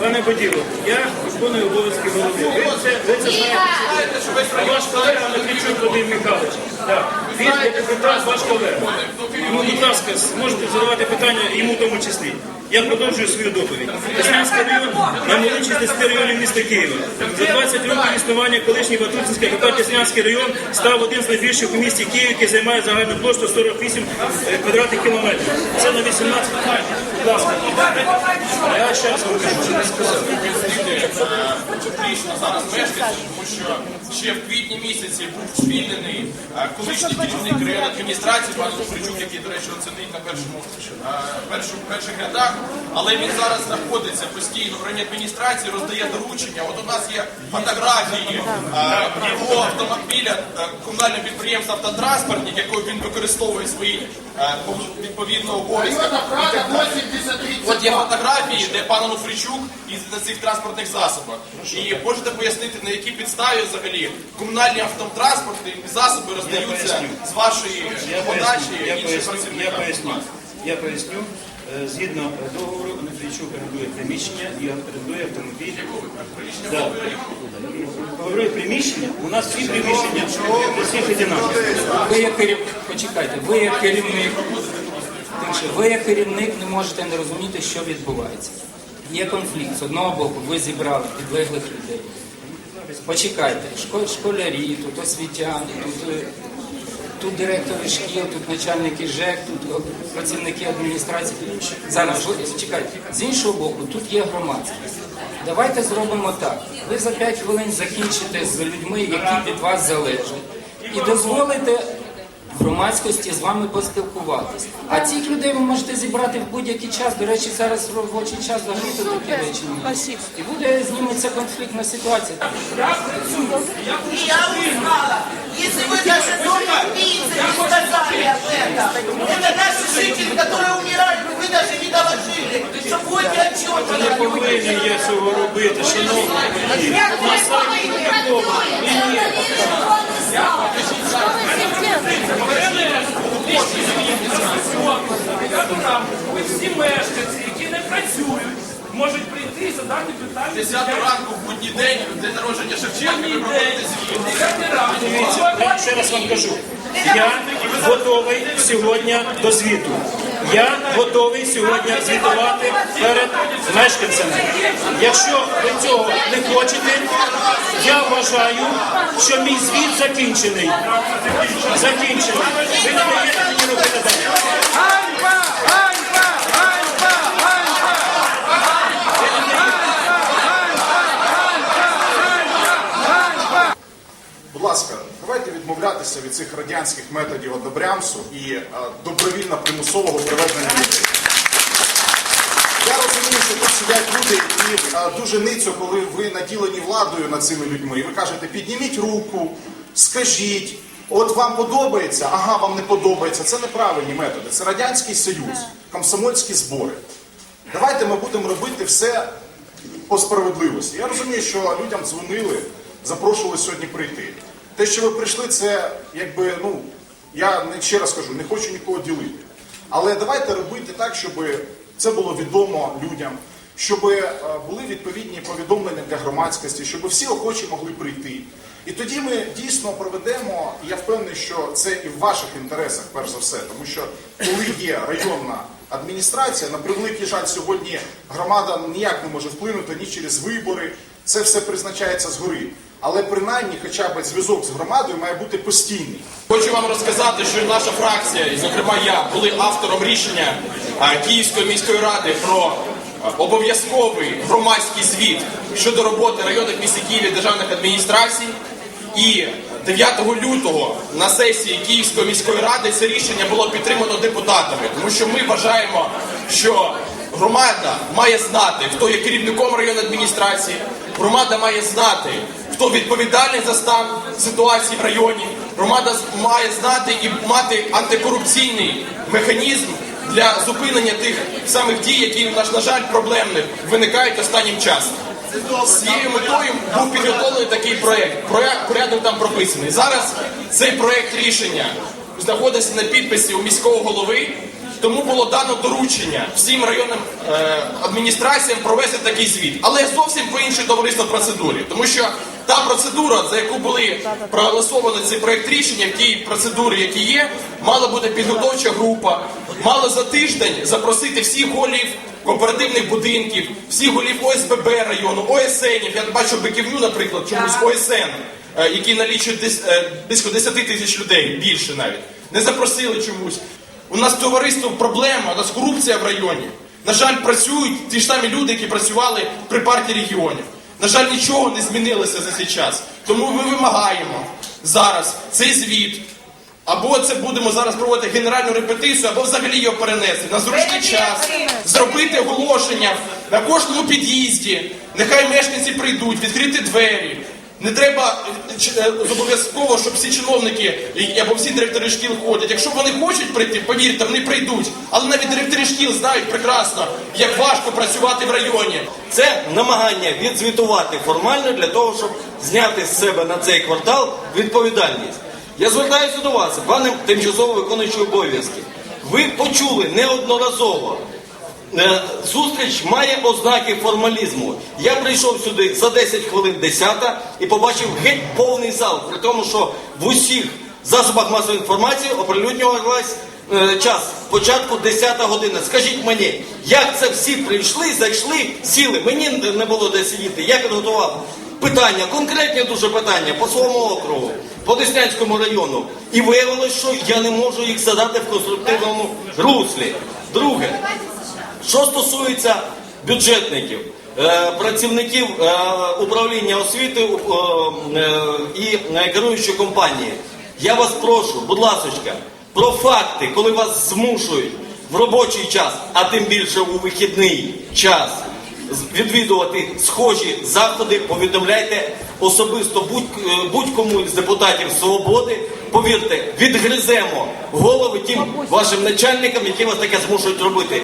Пане Боділо, я виконую обов'язки голови. Ви це, ви це знаєте. А ваш колега Матвійчук Вадим Михайлович. Так. Він депутат ваш колега. Тому, будь ласка, можете задавати питання йому в тому числі. Я продовжую свою доповідь. Деснянський район наймолодший з 10 районів міста Києва. За 20 років існування колишній Ватутинський тепер Деснянський район став один з найбільших у місті Києві, який займає загальну площу 48 е, квадратних кілометрів. Це на 18 Будь публічно зараз мешканців, тому що ще в квітні місяці був звільнений е, колишній керівник адміністрації, пан Луфричук, який, до речі, оцінить на першому е, першу- перших рядах. Але він зараз знаходиться постійно в районній адміністрації, роздає доручення. От у нас є фотографії е, його автомобіля е, комунального підприємства «Автотранспортник», якою він використовує свої е, відповідно обов'язки. От є фотографії, де пан Онуфричук їздить на цих транспортних засобах. І можете пояснити, на якій підставі взагалі комунальні автотранспортні засоби роздаються з вашої подачі я поясню, я поясню. Я поясню. Е, Згідно договору, Андрійчук орендує приміщення і орендує автомобіль. Да. Говорю приміщення, у нас всі приміщення у всіх одинакові. Ви як керів... почекайте, ви як керівник, ви як керівник не можете не розуміти, що відбувається. Є конфлікт. З одного боку, ви зібрали підлеглих людей. Почекайте, шко- школярі, тут освітяни, тут, е, тут директори шкіл, тут начальники ЖЕК, тут працівники адміністрації. Зараз чекайте. З іншого боку, тут є громадськість. Давайте зробимо так. Ви за 5 хвилин закінчите з людьми, які від вас залежать, і дозволите громадськості з вами поспілкуватись. А цих людей ви можете зібрати в будь-який час. До речі, зараз робочий час взагалі тут такі речі немає. І буде зніметься конфліктна ситуація. И я узнала, если вы даже доме убийцы не сказали об этом, это наши жители, которые умирают, вы даже не доложили, что будете отчет. Не повинен я цього робити, шановні. На сайті Такого. Всі мешканці, які не працюють, можуть прийти і задати питання. 10 ранку в будній день, день народження Шевченка, ви проводите звіт. Я ще раз вам кажу. Я готовий сьогодні до звіту. Я готовий сьогодні звітувати перед мешканцями. Якщо ви цього не хочете, я вважаю, що мій звіт закінчений. Далі. Будь ласка, давайте відмовлятися від цих радянських методів одобрямсу і е, добровільно примусового приведення людей. Я розумію, що тут сидять люди, які е, дуже ницьо, коли ви наділені владою над цими людьми, і ви кажете, підніміть руку, скажіть, от вам подобається, ага, вам не подобається. Це неправильні методи. Це Радянський Союз, комсомольські збори. Давайте ми будемо робити все по справедливості. Я розумію, що людям дзвонили, запрошували сьогодні прийти. Те, що ви прийшли, це якби, ну, я не ще раз кажу, не хочу нікого ділити. Але давайте робити так, щоб це було відомо людям, щоб е, були відповідні повідомлення для громадськості, щоб всі охочі могли прийти. І тоді ми дійсно проведемо, я впевнений, що це і в ваших інтересах, перш за все, тому що коли є районна адміністрація, на превеликий жаль, сьогодні громада ніяк не може вплинути ні через вибори, це все призначається згори. Але принаймні, хоча б зв'язок з громадою має бути постійний. Хочу вам розказати, що наша фракція, і зокрема я, були автором рішення Київської міської ради про обов'язковий громадський звіт щодо роботи районних міст Києві державних адміністрацій. І 9 лютого на сесії Київської міської ради це рішення було підтримано депутатами, тому що ми вважаємо, що громада має знати, хто є керівником районної адміністрації, громада має знати, хто відповідальний за стан ситуації в районі. Громада має знати і мати антикорупційний механізм для зупинення тих самих дій, які на, жаль проблемних виникають останнім часом. З цією метою був підготовлений такий проект. Проект порядок там прописаний. Зараз цей проект рішення знаходиться на підписі у міського голови. Тому було дано доручення всім районним е, адміністраціям провести такий звіт, але зовсім по іншій товариство процедурі, тому що та процедура, за яку були проголосовані цей проект рішення, в тій процедурі, які є, мала бути підготовча група, мало за тиждень запросити всіх голів кооперативних будинків, всіх голів ОСББ району, ОСНів. Я бачу Биківню, наприклад, чомусь ОСН, е, який налічує десь, е, близько 10 тисяч людей, більше навіть. Не запросили чомусь. У нас товариство проблема, у нас корупція в районі. На жаль, працюють ті ж самі люди, які працювали при партії регіонів. На жаль, нічого не змінилося за цей час. Тому ми вимагаємо зараз цей звіт. Або це будемо зараз проводити генеральну репетицію, або взагалі його перенести на зручний час, зробити оголошення на кожному під'їзді. Нехай мешканці прийдуть, відкрити двері. Не треба е, обов'язково, щоб всі чиновники або всі директори шкіл ходять. Якщо вони хочуть прийти, повірте, вони прийдуть. Але навіть директори шкіл знають прекрасно, як важко працювати в районі. Це намагання відзвітувати формально для того, щоб зняти з себе на цей квартал відповідальність. Я звертаюся до вас, пане тимчасово виконуючий обов'язки. Ви почули неодноразово. Е, Зустріч має ознаки формалізму. Я прийшов сюди за 10 хвилин 10 і побачив геть повний зал, при тому, що в усіх засобах масової інформації оприлюднювалась е, час початку 10 година. Скажіть мені, як це всі прийшли, зайшли, сіли? Мені не було де сидіти. Я підготував питання, конкретні дуже питання по своєму округу, по Деснянському району. І виявилось, що я не можу їх задати в конструктивному руслі. Друге, що стосується бюджетників, е, працівників е, управління освіти е, і керуючої компанії, я вас прошу, будь ласочка, про факти, коли вас змушують в робочий час, а тим більше у вихідний час. Відвідувати схожі заходи, повідомляйте особисто будь- будь-кому з депутатів свободи. Повірте, відгриземо голови тим вашим начальникам, які вас таке змушують робити.